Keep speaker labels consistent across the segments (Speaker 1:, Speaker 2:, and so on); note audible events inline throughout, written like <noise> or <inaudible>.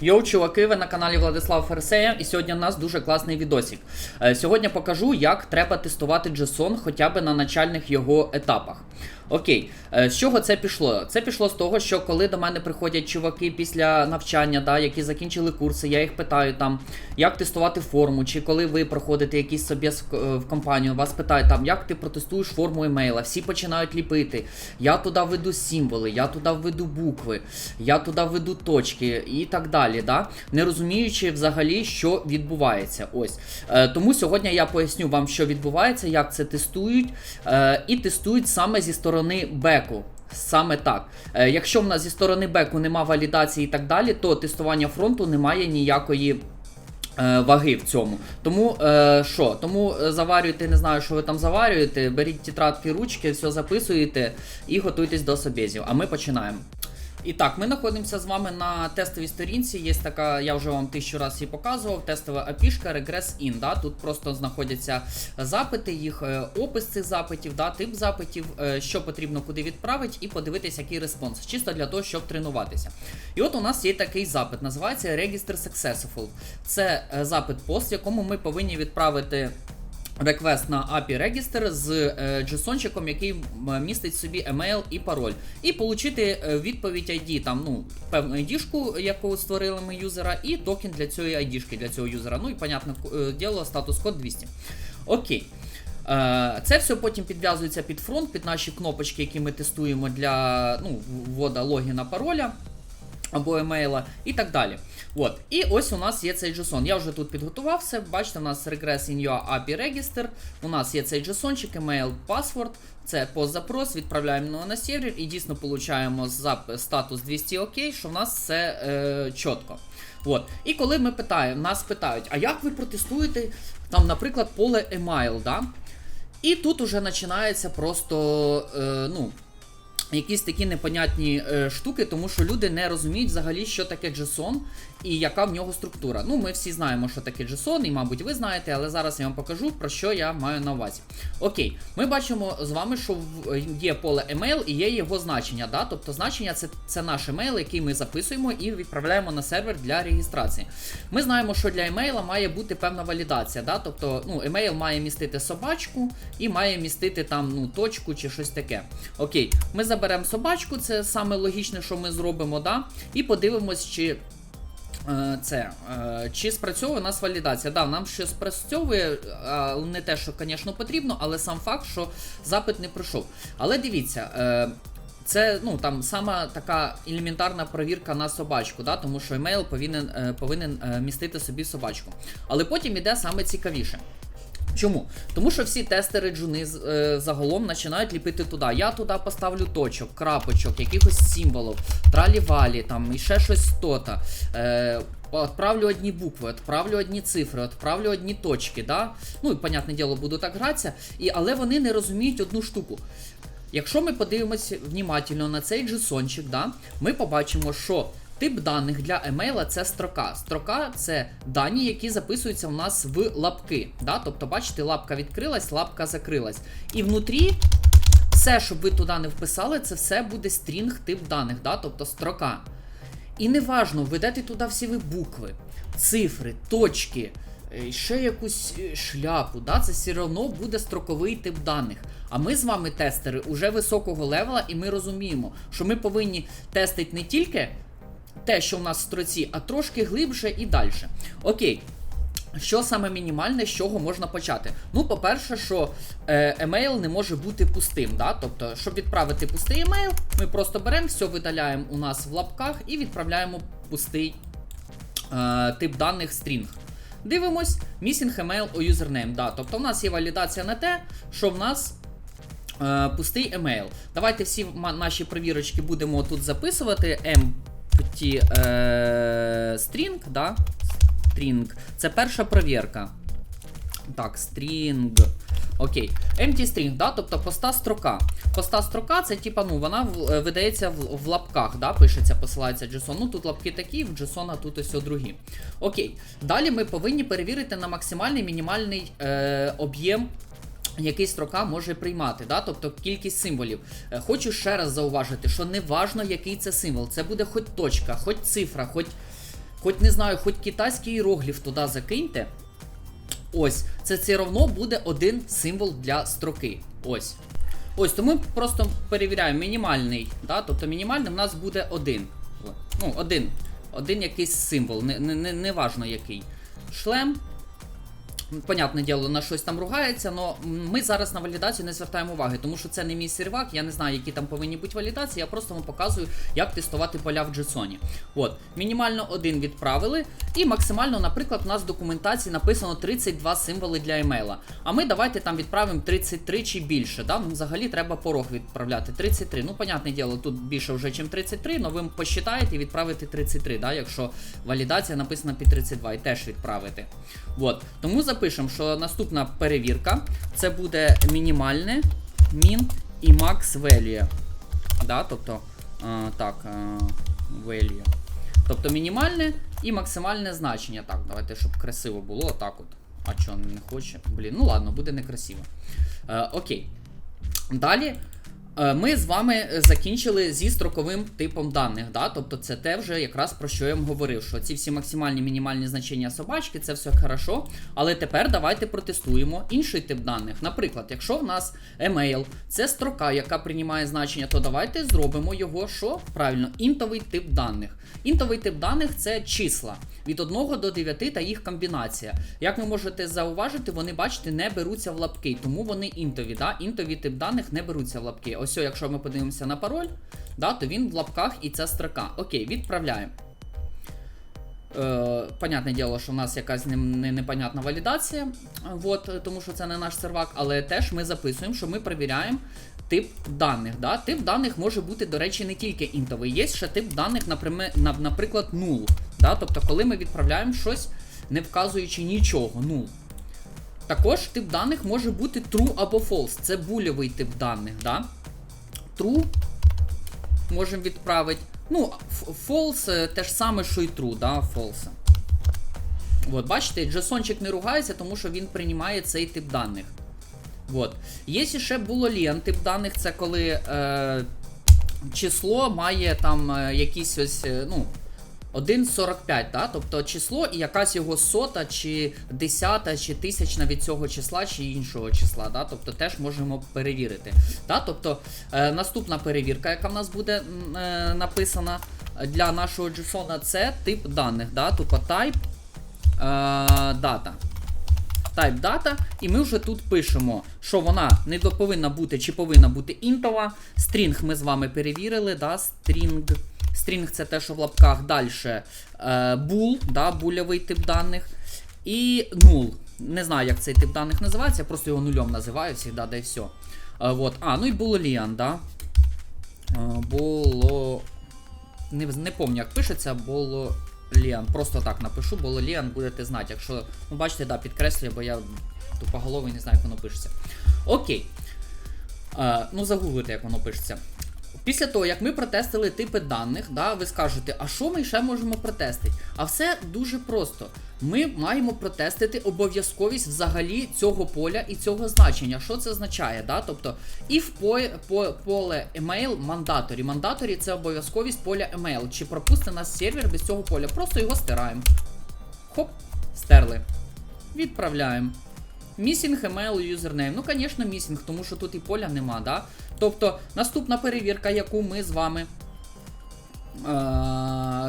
Speaker 1: Йоу, чуваки, ви на каналі Владислав Ферсея, і сьогодні у нас дуже класний відосик. Е, Сьогодні покажу, як треба тестувати JSON хоча б на начальних його етапах. Окей, е, з чого це пішло? Це пішло з того, що коли до мене приходять чуваки після навчання, да, які закінчили курси, я їх питаю там, як тестувати форму, чи коли ви проходите якийсь собі е, в компанію, вас питають там, як ти протестуєш форму емейла, всі починають ліпити. Я туди веду символи, я туди введу букви, я туди введу точки і так далі, да? не розуміючи взагалі, що відбувається. Ось. Е, тому сьогодні я поясню вам, що відбувається, як це тестують, і тестують саме зі сторони беку. Саме так. Е, якщо в нас зі сторони беку нема валідації і так далі, то тестування фронту не має ніякої. е, Ваги в цьому. Тому е, що? Тому е, заварюйте, не знаю, що ви там заварюєте. Беріть тетрадки, ручки, все записуєте і готуйтесь до собєзів. А ми починаємо. І так, ми знаходимося з вами на тестовій сторінці. Є така, я вже вам тисячу разів її показував, тестова апішка Regress In. Да? Тут просто знаходяться запити, їх е, опис цих запитів, да? тип запитів, е, що потрібно куди відправити, і подивитися, який респонс. Чисто для того, щоб тренуватися. І от у нас є такий запит, називається Register Successful. Це е, запит пост, якому ми повинні відправити. Реквест на API Register з е, JSON-чиком, який містить собі емейл і пароль. І отримати відповідь ID, там, ну, певну ID-шку, яку створили ми юзера, і токен для цієї ID-шки, для цього юзера. Ну і, понятне е, діло, статус код 200. Окей. Е, Це все потім підв'язується під фронт, під наші кнопочки, які ми тестуємо для ну, ввода логіна пароля або емейла і так далі. От. І ось у нас є цей JSON. Я вже тут підготував все. Бачите, у нас Regress in your API Register. У нас є цей JSON-чик, email, password. Це пост-запрос, відправляємо його на сервер і дійсно получаємо зап- статус 200 ОК, що в нас все е, чітко. От. І коли ми питаємо, нас питають, а як ви протестуєте, там, наприклад, поле email, да? І тут уже починається просто, е, ну, якісь такі непонятні е, штуки, тому що люди не розуміють взагалі, що таке JSON і яка в нього структура. Ну, ми всі знаємо, що таке JSON, і, мабуть, ви знаєте, але зараз я вам покажу, про що я маю на увазі. Окей, ми бачимо з вами, що є поле email і є його значення. Да? Тобто значення це, це наш емейл, який ми записуємо і відправляємо на сервер для реєстрації. Ми знаємо, що для емейла має бути певна валідація. Да? Тобто, ну, емейл має містити собачку і має містити там ну, точку чи щось таке. Окей, ми заберемо собачку, це саме логічне, що ми зробимо, да? і подивимось, чи. е, Це е, чи спрацьовує у нас валідація? Да, нам ще спрацьовує, а, не те, що, звісно, потрібно, але сам факт, що запит не пройшов. Але дивіться, е, це ну там сама така елементарна провірка на собачку, да, тому що емейл повинен, е, повинен е, містити собі собачку. Але потім іде саме цікавіше. Чому? Тому що всі тестери джуни е, загалом починають ліпити туди. Я туди поставлю точок, крапочок, якихось символів, тралі-валі, там і ще щось то-то. Е, Отправлю одні букви, отправлю одні цифри, отправлю одні точки, да? Ну і, понятне діло, буду так гратися. І, але вони не розуміють одну штуку. Якщо ми подивимося внимательно на цей JSON-чик, да, ми побачимо, що тип даних для емейла це строка. Строка це дані, які записуються у нас в лапки. Да? Тобто, бачите, лапка відкрилась, лапка закрилась. І внутрі все, що ви туди не вписали, це все буде стрінг тип даних, да? тобто строка. І неважно, введете туди всі ви букви, цифри, точки, е, ще якусь е, шляпу, да? це все одно буде строковий тип даних. А ми з вами тестери уже високого левела, і ми розуміємо, що ми повинні тестити не тільки те, що в нас в строці, а трошки глибше і далі. Окей. Що саме мінімальне, з чого можна почати? Ну, по-перше, що е, емейл не може бути пустим. Да? Тобто, щоб відправити пустий емейл, ми просто беремо, все видаляємо у нас в лапках і відправляємо пустий е, тип даних стрінг. Дивимось, missing email у username. Да, тобто, в нас є валідація на те, що в нас е, пустий емейл. Давайте всі наші провірочки будемо тут записувати. Empty е, string, да? string. Це перша провірка. Так, string. Окей. Empty string, да? тобто поста строка. Поста строка це типа, ну, вона е, видається в, в лапках, да? пишеться, посилається JSON. Ну тут лапки такі, в JSON тут ось другі. Окей. Далі ми повинні перевірити на максимальний мінімальний е, об'єм який строка може приймати, да? тобто кількість символів. Е, Хочу ще раз зауважити, що не важно, який це символ. Це буде хоч точка, хоч цифра, хоч хоч не знаю, хоч китайський іерогліф туди закиньте. Ось, це все одно буде один символ для строки. Ось. Ось, то ми просто перевіряємо мінімальний, да? тобто мінімальний в нас буде один. Ну, один. Один якийсь символ, не, не, не, не важно який. Шлем. Понятне діло, на щось там ругається, але ми зараз на валідацію не звертаємо уваги, тому що це не мій сервак, я не знаю, які там повинні бути валідації, я просто вам показую, як тестувати поля в JSON. От, мінімально один відправили, і максимально, наприклад, у нас в документації написано 32 символи для емейла. А ми давайте там відправимо 33 чи більше. Да? Ну, взагалі треба порог відправляти 33. Ну, понятне діло, тут більше вже, ніж 33, але ви посчитаєте і відправите 33, да? якщо валідація написана під 32, і теж відправити. От. Тому запишемо, що наступна перевірка це буде мінімальне, min і max value. Да? Тобто, а, так, а, value. Тобто мінімальне і максимальне значення. Так, давайте, щоб красиво було. Так от. А чого не хоче? Блін, ну ладно, буде некрасиво. Е, окей. Далі. Е, Ми з вами закінчили зі строковим типом даних. Да? Тобто це те вже якраз про що я вам говорив, що ці всі максимальні мінімальні значення собачки, це все хорошо. Але тепер давайте протестуємо інший тип даних. Наприклад, якщо в нас email це строка, яка приймає значення, то давайте зробимо його що? Правильно, інтовий тип даних. Інтовий тип даних це числа від 1 до 9 та їх комбінація. Як ви можете зауважити, вони, бачите, не беруться в лапки, тому вони інтові. Да? Інтові тип даних не беруться в лапки. Ось, якщо ми подивимося на пароль, да, то він в лапках і ця строка. Окей, відправляємо. Е, понятне діло, що в нас якась не, не, непонятна валідація, от, тому що це не наш сервак, але теж ми записуємо, що ми перевіряємо тип даних. Да? Тип даних може бути, до речі, не тільки інтовий. Є ще тип даних, наприклад, null. Да? Тобто, коли ми відправляємо щось, не вказуючи нічого, null. Також тип даних може бути true або false. Це бульовий тип даних. Да? True можемо відправити. Ну, false е, те ж саме, що і true, да, false. От, бачите, JSON-чик не ругається, тому що він приймає цей тип даних. От. Є ще boolean тип даних, це коли е, число має там е, якісь ось, е, ну, 1,45, да? тобто число і якась його сота, чи десята, чи тисячна від цього числа, чи іншого числа. Да? Тобто теж можемо перевірити. Да? Тобто е, наступна перевірка, яка в нас буде е, написана для нашого JSON, це тип даних. Да? Тобто type е, data. Type data, і ми вже тут пишемо, що вона не повинна бути чи повинна бути інтова. String ми з вами перевірили, да? String. String це те, що в лапках далі. Е, bool, да? бульовий тип даних. І null. Не знаю, як цей тип даних називається, я просто його нульом називаю завжди, да і все. Вот. А, ну і boolean, да? Е, Було. Не, не пам'ятаю, як пишеться. Ліан, просто так напишу, Ліан будете знати. Якщо. Ну, бачите, да, підкреслюю, бо я тупоголовий не знаю, як воно пишеться. Окей. Е, ну, загуглите, як воно пишеться. Після того, як ми протестили типи даних, да, ви скажете, а що ми ще можемо протестити? А все дуже просто. Ми маємо протестити обов'язковість взагалі цього поля і цього значення. Що це означає? Да? Тобто, по, по, поле email mandatory. Mandatory це обов'язковість поля email. Чи пропустить нас сервер без цього поля? Просто його стираємо. Хоп, стерли. Відправляємо. Missing email username. Ну, звісно, missing, тому що тут і поля нема, да? Тобто, наступна перевірка, яку ми з вами е-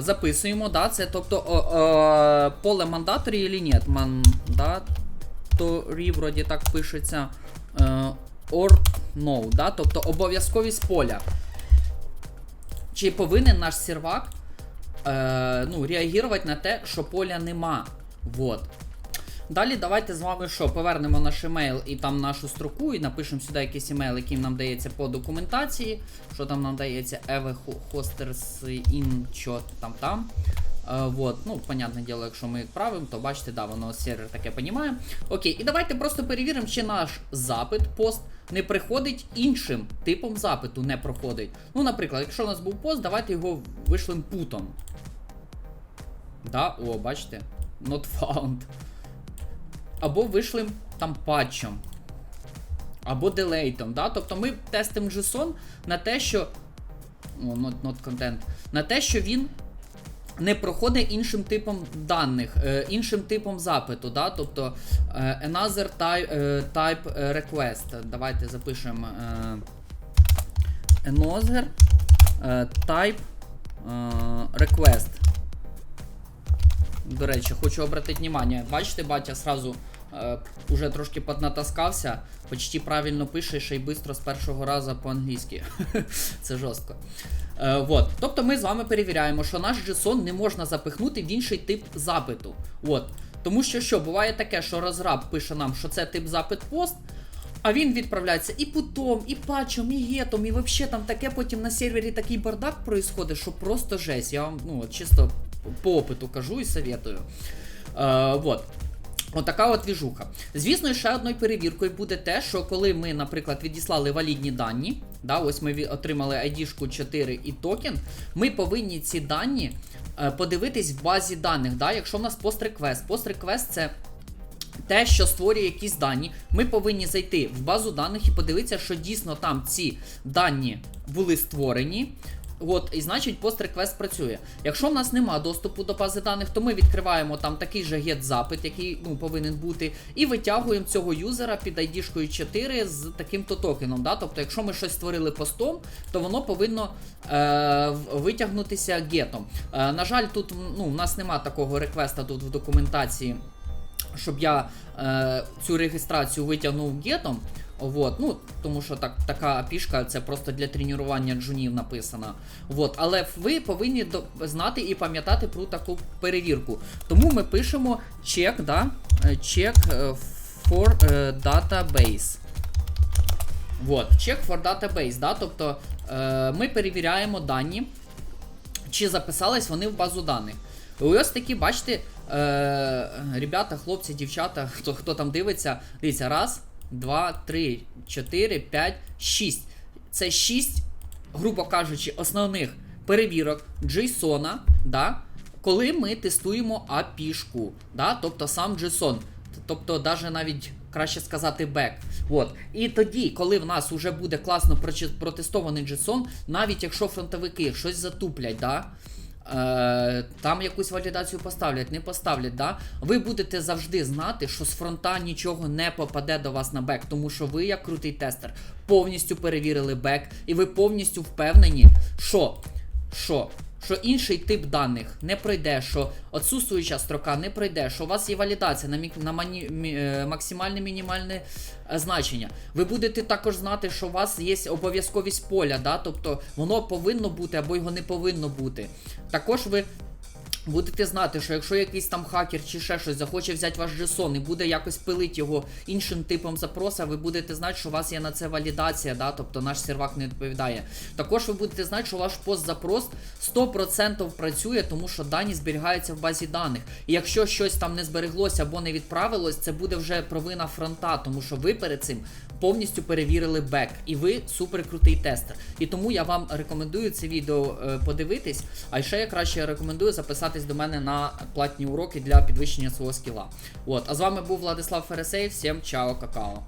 Speaker 1: записуємо, да, це тобто о, е- поле мандаторі чи ні? Мандаторі, вроді так пишеться. Е- or no, да? тобто обов'язковість поля. Чи повинен наш сервак е- ну, реагувати на те, що поля нема. Вот. Далі давайте з вами що, повернемо наш емейл і там нашу строку, і напишемо сюди якийсь емейл, який нам дається по документації. Що там нам дається Eve Hosters in там там. Е, вот, ну, понятне діло, якщо ми відправимо, то бачите, да, воно сервер таке понімає. Окей, і давайте просто перевіримо, чи наш запит, пост не приходить іншим типом запиту, не проходить. Ну, наприклад, якщо у нас був пост, давайте його вишлем путом. Да, о, бачите? Not found. Або вишлим там патчем. Або делейтом. Да? Тобто ми тестимо JSON на те, що. Not, not content. На те, що він не проходить іншим типом даних, е, іншим типом запиту, да? тобто е, another type, е, type request. Давайте запишемо another type request. До речі, хочу обратити внимание. Бачите, батя сразу е, уже трошки поднатаскався, почти правильно пише, ще й швидко з першого разу по-англійськи. <laughs> Це жорстко. Е, вот. Тобто ми з вами перевіряємо, що наш JSON не можна запихнути в інший тип запиту. От. Тому що що, буває таке, що розраб пише нам, що це тип запит пост, а він відправляється і путом, і патчем, і гетом, і взагалі там таке потім на сервері такий бардак происходить, що просто жесть. Я вам ну, чисто по опиту кажу і советую. Е, вот. Отака от двіжуха. Звісно, ще одною перевіркою буде те, що коли ми, наприклад, відіслали валідні дані, да, ось ми отримали ID-шку 4 і токен, ми повинні ці дані е, подивитись в базі даних. Да, якщо в нас пост-реквест. Пост-реквест це те, що створює якісь дані, ми повинні зайти в базу даних і подивитися, що дійсно там ці дані були створені. От, і значить, пост-реквест працює. Якщо в нас нема доступу до бази даних, то ми відкриваємо там такий же get-запит, який ну, повинен бути, і витягуємо цього юзера під ID-шкою 4 з таким-то токеном. Да? Тобто, якщо ми щось створили постом, то воно повинно е, витягнутися гетом. Е, на жаль, тут ну, у нас нема такого реквеста тут в документації щоб я е, цю реєстрацію витягнув гетом. Вот, ну, тому що так, така пішка це просто для тренування джунів написана. Вот, але ви повинні знати і пам'ятати про таку перевірку. Тому ми пишемо check, да, е, check е, for е, database. Вот, check for database, да, тобто е, ми перевіряємо дані, чи записались вони в базу даних. І ось такі, бачите, е, ребята, хлопці, дівчата, хто, хто там дивиться, дивіться, раз, два, три, чотири, п'ять, шість. Це шість, грубо кажучи, основних перевірок JSON, да, коли ми тестуємо API-шку, да, тобто сам JSON. Тобто, навіть навіть краще сказати бек. От. І тоді, коли в нас вже буде класно протестований JSON, навіть якщо фронтовики щось затуплять, да, там якусь валідацію поставлять, не поставлять, да, ви будете завжди знати, що з фронта нічого не попаде до вас на бек, тому що ви, як крутий тестер, повністю перевірили бек, і ви повністю впевнені, що, що що інший тип даних не пройде, що отсутствуюча строка не пройде, що у вас є валідація на, мі... на мані, мі, е, максимальне мінімальне е, значення. Ви будете також знати, що у вас є обов'язковість поля, да? тобто воно повинно бути або його не повинно бути. Також ви. Будете знати, що якщо якийсь там хакер чи ще щось захоче взяти ваш JSON і буде якось пилити його іншим типом запроса, ви будете знати, що у вас є на це валідація, да? тобто наш сервак не відповідає. Також ви будете знати, що ваш пост-запрос 100% працює, тому що дані зберігаються в базі даних. І якщо щось там не збереглося або не відправилось, це буде вже провина фронта, тому що ви перед цим повністю перевірили бек, і ви супер крутий тестер. І тому я вам рекомендую це відео е, подивитись. А ще я краще рекомендую записатись до мене на платні уроки для підвищення свого скіла. От, а з вами був Владислав Фересей. Всім чао, какао.